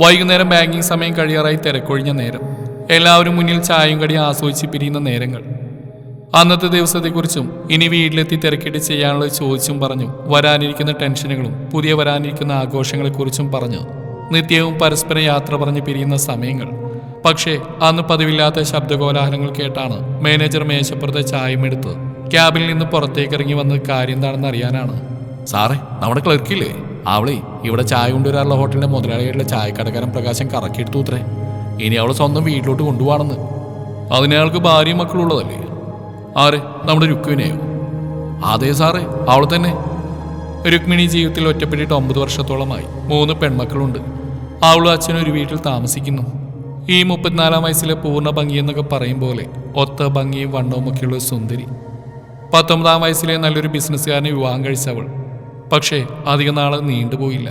വൈകുന്നേരം ബാങ്കിങ് സമയം കഴിയാറായി തിരക്കൊഴിഞ്ഞ നേരം. എല്ലാവരും മുന്നിൽ ചായയും കടിയും ആസ്വദിച്ച് പിരിയുന്ന നേരങ്ങൾ. അന്നത്തെ ദിവസത്തെക്കുറിച്ചും ഇനി വീട്ടിലെത്തി തിരക്കിട്ട് ചെയ്യാനുള്ളത് ചോദിച്ചും പറഞ്ഞു വരാനിരിക്കുന്ന ടെൻഷനുകളും പുതിയ വരാനിരിക്കുന്ന ആഘോഷങ്ങളെക്കുറിച്ചും പറഞ്ഞു. നിത്യവും പരസ്പരം യാത്ര പറഞ്ഞ് പിരിയുന്ന സമയങ്ങൾ. പക്ഷേ അന്ന് പതിവില്ലാത്ത ശബ്ദകോലാഹലങ്ങൾ കേട്ടാണ് മാനേജർ മേശപ്പുറത്തെ ചായം എടുത്ത് ക്യാബിൽ നിന്ന് പുറത്തേക്ക് ഇറങ്ങി വന്ന് കാര്യം എന്താണെന്ന് അറിയാനാണ്. സാറേ നമ്മുടെ ക്ലർക്കില്ലേ അവളെ ഇവിടെ ചായ കൊണ്ടുവരാറുള്ള ഹോട്ടലിന്റെ മുതലാളിയായിട്ടുള്ള ചായക്കടക്കാരൻ പ്രകാശം കറക്കിയെടുത്തു ഉത്രേ. ഇനി അവൾ സ്വന്തം വീട്ടിലോട്ട് കൊണ്ടുപോകണമെന്ന് അതിനയാൾക്ക് ഭാര്യയും മക്കളും ഉള്ളതല്ലേ? ആര്? നമ്മുടെ രുക്മിണിയോ? അതെ സാറേ അവൾ തന്നെ. രുക്മിണി ജീവിതത്തിൽ ഒറ്റപ്പെട്ടിട്ട് ഒമ്പത് വർഷത്തോളമായി. മൂന്ന് പെൺമക്കളുണ്ട്. അവളും അച്ഛനും ഒരു വീട്ടിൽ താമസിക്കുന്നു. ഈ മുപ്പത്തിനാലാം വയസ്സിലെ പൂർണ ഭംഗി എന്നൊക്കെ പറയും പോലെ ഒത്ത ഭംഗിയും വണ്ണവും ഒക്കെയുള്ള സുന്ദരി. പത്തൊമ്പതാം വയസ്സിലെ നല്ലൊരു ബിസിനസ്സുകാരനെ വിവാഹം കഴിച്ചവൾ. പക്ഷേ അധിക നാൾ നീണ്ടുപോയില്ല.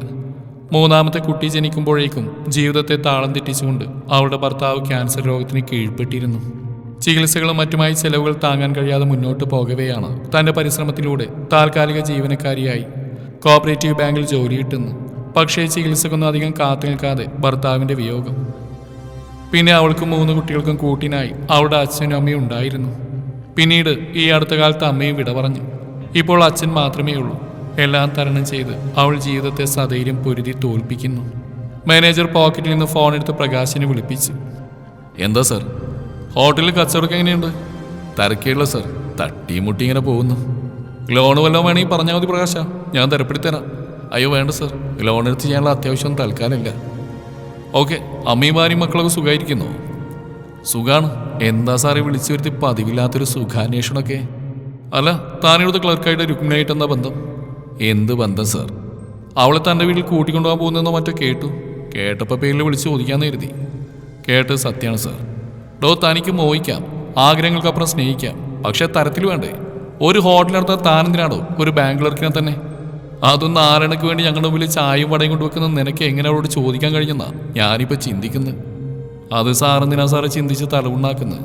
മൂന്നാമത്തെ കുട്ടി ജനിക്കുമ്പോഴേക്കും ജീവിതത്തെ താളം തെറ്റിച്ചുകൊണ്ട് അവളുടെ ഭർത്താവ് ക്യാൻസർ രോഗത്തിന് കീഴ്പ്പെട്ടിരുന്നു. ചികിത്സകളും മറ്റുമായി ചെലവുകൾ താങ്ങാൻ കഴിയാതെ മുന്നോട്ട് പോകവെയാണ് തന്റെ പരിശ്രമത്തിലൂടെ താൽക്കാലിക ജീവനക്കാരിയായി കോപ്പറേറ്റീവ് ബാങ്കിൽ ജോലി കിട്ടുന്നു. പക്ഷേ ചികിത്സക്കൊന്നും അധികം കാത്തു നിൽക്കാതെ ഭർത്താവിന്റെ വിയോഗം. പിന്നെ അവൾക്കും മൂന്ന് കുട്ടികൾക്കും കൂട്ടിനായി അവളുടെ അച്ഛനും അമ്മയും ഉണ്ടായിരുന്നു. പിന്നീട് ഈ അടുത്ത കാലത്ത് അമ്മയും വിട പറഞ്ഞു. ഇപ്പോൾ അച്ഛൻ മാത്രമേ ഉള്ളൂ എല്ലാം തരണം ചെയ്ത് അവൾ ജീവിതത്തെ സധൈര്യം പൊരുതി തോൽപ്പിക്കുന്നു. മാനേജർ പോക്കറ്റിൽ നിന്ന് ഫോൺ എടുത്ത് പ്രകാശിനെ വിളിപ്പിച്ചു. എന്താ സർ? ഹോട്ടലിൽ കച്ചവടം എങ്ങനെയുണ്ട്? തിരക്കിയുള്ള സർ. തട്ടിമുട്ടി ഇങ്ങനെ പോകുന്നു. ലോൺ വല്ലതും വേണമെങ്കിൽ പറഞ്ഞാൽ മതി പ്രകാശ. ഞാൻ തരാം അയ്യോ വേണ്ട സർ. ലോൺ എടുത്ത് ചെയ്യാനുള്ള അത്യാവശ്യം തൽക്കാലമില്ല. ഓക്കെ അമ്മയും ഭാര്യയും മക്കളൊക്കെ സുഖമായിരിക്കുന്നു? സുഖാണ്. എന്താ സാറേ വിളിച്ചു വരുത്തി പതിവില്ലാത്തൊരു സുഖാന്വേഷണമൊക്കെ? അല്ല താനിവിടുത്തെ ക്ലർക്കായിട്ട് രുക്മിണിയായിട്ട് എന്താ ബന്ധം? എന്ത് ബന്ധം സാർ? അവളെ തന്റെ വീട്ടിൽ കൂട്ടിക്കൊണ്ടുപോകാൻ പോകുന്നതെന്നോ മറ്റോ കേട്ടു. കേട്ടപ്പോൾ പേരിൽ വിളിച്ച് ചോദിക്കാൻ കരുതി. കേട്ടത് സത്യമാണ് സാർ. ഡോ തനിക്ക് മോഹിക്കാം. ആഗ്രഹങ്ങൾക്കപ്പുറം സ്നേഹിക്കാം. പക്ഷേ തരത്തിൽ വേണ്ടേ? ഒരു ഹോട്ടലിനടുത്ത താനെന്തിനാണോ? ഒരു ബാംഗ്ലൂർക്കിനെ തന്നെ. അതും നാരായണക്ക് വേണ്ടി ഞങ്ങളുടെ മുമ്പിൽ ചായയും വടയും കൊണ്ടുവെക്കുന്ന നിനക്ക് എങ്ങനെ അവളോട് ചോദിക്കാൻ കഴിഞ്ഞെന്നാ ഞാനിപ്പോൾ ചിന്തിക്കുന്നത് അത് സാറെന്തിനാ സാറെ ചിന്തിച്ച് തലവുണ്ടാക്കുന്നത്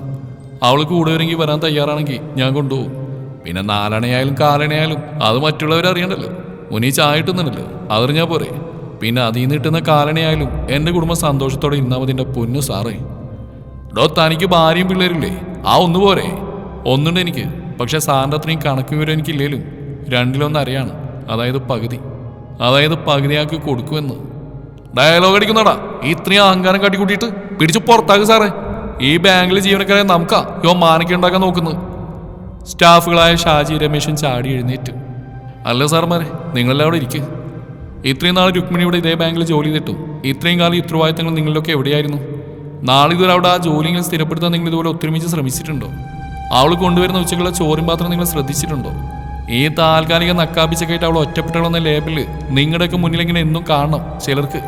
അവൾ കൂടെ വരെങ്കിൽ വരാൻ തയ്യാറാണെങ്കിൽ ഞാൻ കൊണ്ടുപോകും. പിന്നെ നാലണയായാലും കാലണയായാലും അത് മറ്റുള്ളവർ അറിയണ്ടല്ലോ. മുനി ചായ അതറിഞ്ഞാൽ പോരെ. പിന്നെ അതിൽ നിന്ന് കിട്ടുന്ന കാലണയായാലും എന്റെ കുടുംബം സന്തോഷത്തോടെ മതിന്റെ പൊന്നു സാറേ. ഡോ തനിക്ക് ഭാര്യയും പിള്ളേരില്ലേ? ആ ഒന്ന് പോരെ. ഒന്നുണ്ട് എനിക്ക്. പക്ഷെ സാറിന്റെ അത്രയും കണക്ക് വിവരം എനിക്കില്ലേലും. രണ്ടിലൊന്ന് അറിയാണ് അതായത് പകുതി. അതായത് പകുതിയാക്കി കൊടുക്കുമെന്ന്. ഡയലോഗ് അടിക്കുന്നടാ. ഇത്രയും അഹങ്കാരം കാട്ടിക്കൂട്ടിയിട്ട് പിടിച്ച് പുറത്താക്കും സാറേ. ഈ ബാങ്കിലെ ജീവനക്കാരെ നമുക്കാ. യോ മാനക്കുണ്ടാക്കാൻ ഉണ്ടാക്കാൻ നോക്കുന്നത്. സ്റ്റാഫുകളായ ഷാജി രമേശും ചാടി എഴുന്നേറ്റ്. അല്ല സാർമാരെ നിങ്ങളെല്ലാം അവിടെ ഇരിക്കുക ഇത്രയും നാൾ രുക്മിണിയുടെ ഇതേ ബാങ്കിൽ ജോലി ചെയ്തിട്ടു. ഇത്രയും കാലം ഉത്തരവാദിത്തങ്ങൾ നിങ്ങളിലൊക്കെ എവിടെയായിരുന്നു? നാളെ ഇതുവരെ അവിടെ ആ ജോലികൾ സ്ഥിരപ്പെടുത്താൻ നിങ്ങൾ ഇതുപോലെ ഒത്തൊരുമിച്ച് ശ്രമിച്ചിട്ടുണ്ടോ? അവൾ കൊണ്ടുവരുന്ന ഉച്ചക്കുള്ള ചോറും പാത്രം നിങ്ങൾ ശ്രദ്ധിച്ചിട്ടുണ്ടോ? ഈ താൽക്കാലിക നക്കാപ്പിച്ചൊക്കെയായിട്ട് അവൾ ഒറ്റപ്പെട്ടവളെന്ന ലേബിൾ നിങ്ങളുടെയൊക്കെ മുന്നിൽ ഇങ്ങനെ എന്നും കാണണം ചിലർക്ക്.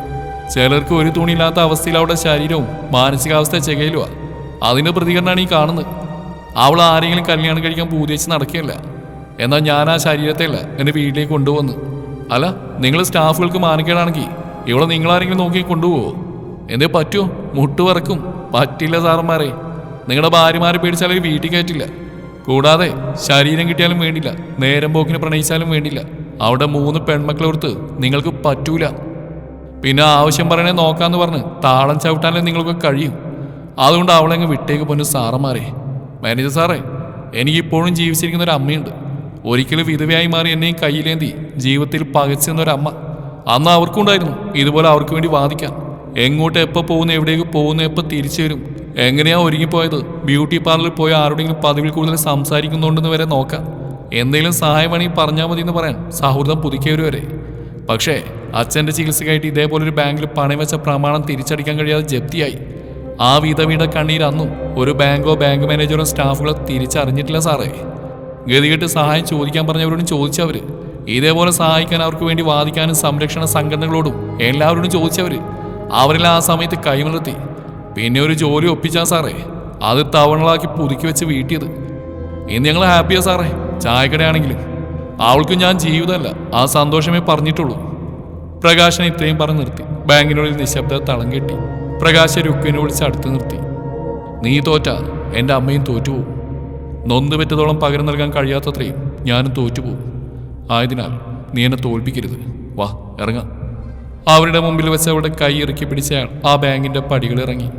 ചിലർക്ക് ഒരു തുണിയില്ലാത്ത അവസ്ഥയിൽ അവളുടെ ശരീരവും മാനസികാവസ്ഥ ചെകയിലുവാ. അതിന്റെ പ്രതികരണമാണ് ഈ കാണുന്നത്. അവൾ ആരെങ്കിലും കല്യാണം കഴിക്കാൻ പൂതി വെച്ച് നടക്കുകയല്ല. എന്നാൽ ഞാൻ ആ ശരീരത്തെ അല്ല എന്റെ വീട്ടിലേക്ക് കൊണ്ടുവന്ന്. അല്ല നിങ്ങൾ സ്റ്റാഫുകൾക്ക് മാനക്കേടാണെങ്കിൽ ഇവിടെ നിങ്ങളാരെങ്കിലും നോക്കി കൊണ്ടുപോവോ? എന്തേ പറ്റുമോ മുട്ടു പറക്കും പറ്റില്ല സാറന്മാരെ. നിങ്ങളുടെ ഭാര്യമാരെ പേടിച്ചാൽ വീട്ടിൽ കയറ്റില്ല. കൂടാതെ ശരീരം കിട്ടിയാലും വേണ്ടില്ല നേരം പോക്കിന് പ്രണയിച്ചാലും വേണ്ടില്ല. അവിടെ മൂന്ന് പെൺമക്കളെ നിങ്ങൾക്ക് പറ്റൂല. പിന്നെ ആവശ്യം പറയണേ നോക്കാന്ന് പറഞ്ഞ് താളം ചവിട്ടാനേ നിങ്ങൾക്ക് കഴിയും. അതുകൊണ്ട് അവളെ അങ്ങ് വിട്ടേക്ക് പൊന്നു സാറന്മാരെ. മാനേജർ സാറേ എനിക്കിപ്പോഴും ജീവിച്ചിരിക്കുന്ന ഒരു അമ്മയുണ്ട്. ഒരിക്കലും വിധവയായി മാറി എന്നെയും കയ്യിലേന്തി ജീവിതത്തിൽ പകച്ചെന്നൊരമ്മ അന്ന് അവർക്കും ഉണ്ടായിരുന്നു ഇതുപോലെ അവർക്ക് വേണ്ടി വാദിക്കാൻ. എങ്ങോട്ട് എപ്പോൾ പോകുന്നു എവിടേക്ക് പോകുന്നു എപ്പോൾ തിരിച്ചു വരും എങ്ങനെയാ ഒരുങ്ങിപ്പോയത് ബ്യൂട്ടി പാർലറിൽ പോയ ആരോടെങ്കിലും പതിവിൽ കൂടുതൽ സംസാരിക്കുന്നുണ്ടെന്ന് വരെ നോക്കാം. എന്തെങ്കിലും സഹായം വേണമെങ്കിൽ പറഞ്ഞാൽ മതി എന്ന് പറയാൻ സൗഹൃദം പുതുക്കിയവരും വരെ പക്ഷേ അച്ഛന്റെ ചികിത്സയ്ക്കായിട്ട് ഇതേപോലെ ഒരു ബാങ്കിൽ പണയം വെച്ച പ്രമാണം തിരിച്ചടിക്കാൻ കഴിയാതെ ജപ്തിയായി. ആ വിധവിയുടെ കണ്ണീർ അന്നും ഒരു ബാങ്കോ ബാങ്ക് മാനേജറോ സ്റ്റാഫുകളോ തിരിച്ചറിഞ്ഞിട്ടില്ല സാറേ. ഗതികെട്ട് സഹായം ചോദിക്കാൻ പറഞ്ഞവരോടും ചോദിച്ചവര് ഇതേപോലെ സഹായിക്കാൻ അവർക്ക് വേണ്ടി വാദിക്കാനും സംരക്ഷണ സംഘടനകളോടും എല്ലാവരോടും ചോദിച്ചവര് അവരെല്ലാം ആ സമയത്ത് കൈമലർത്തി. പിന്നെ ഒരു ജോലി ഒപ്പിച്ചാ സാറേ അത് തവണകളാക്കി പുതുക്കി വെച്ച് വീട്ടിയത്. ഇന്ന് ഞങ്ങൾ ഹാപ്പിയാ സാറേ ചായക്കടയാണെങ്കിലും. അവൾക്ക് ഞാൻ ജീവിതമല്ല ആ സന്തോഷമേ പറഞ്ഞിട്ടുള്ളൂ. പ്രകാശൻ ഇത്രയും പറഞ്ഞു നിർത്തി. ബാങ്കിനുള്ളിൽ നിശബ്ദത തളം കെട്ടി. പ്രകാശ രുക്കിനെ വിളിച്ച് അടുത്ത് നിർത്തി. നീ തോറ്റ എന്റെ അമ്മയും തോറ്റുപോകും. നൊന്ന് പറ്റതോളം പകരം നൽകാൻ കഴിയാത്തത്രയും ഞാനും തോറ്റുപോകും. ആയതിനാൽ നീ എന്നെ തോൽപ്പിക്കരുത്. വാ ഇറങ്ങാം. അവരുടെ മുമ്പിൽ വെച്ച് അവിടെ കൈ ഇറക്കി പിടിച്ചയാൾ ആ ബാങ്കിന്റെ പടികൾ ഇറങ്ങി.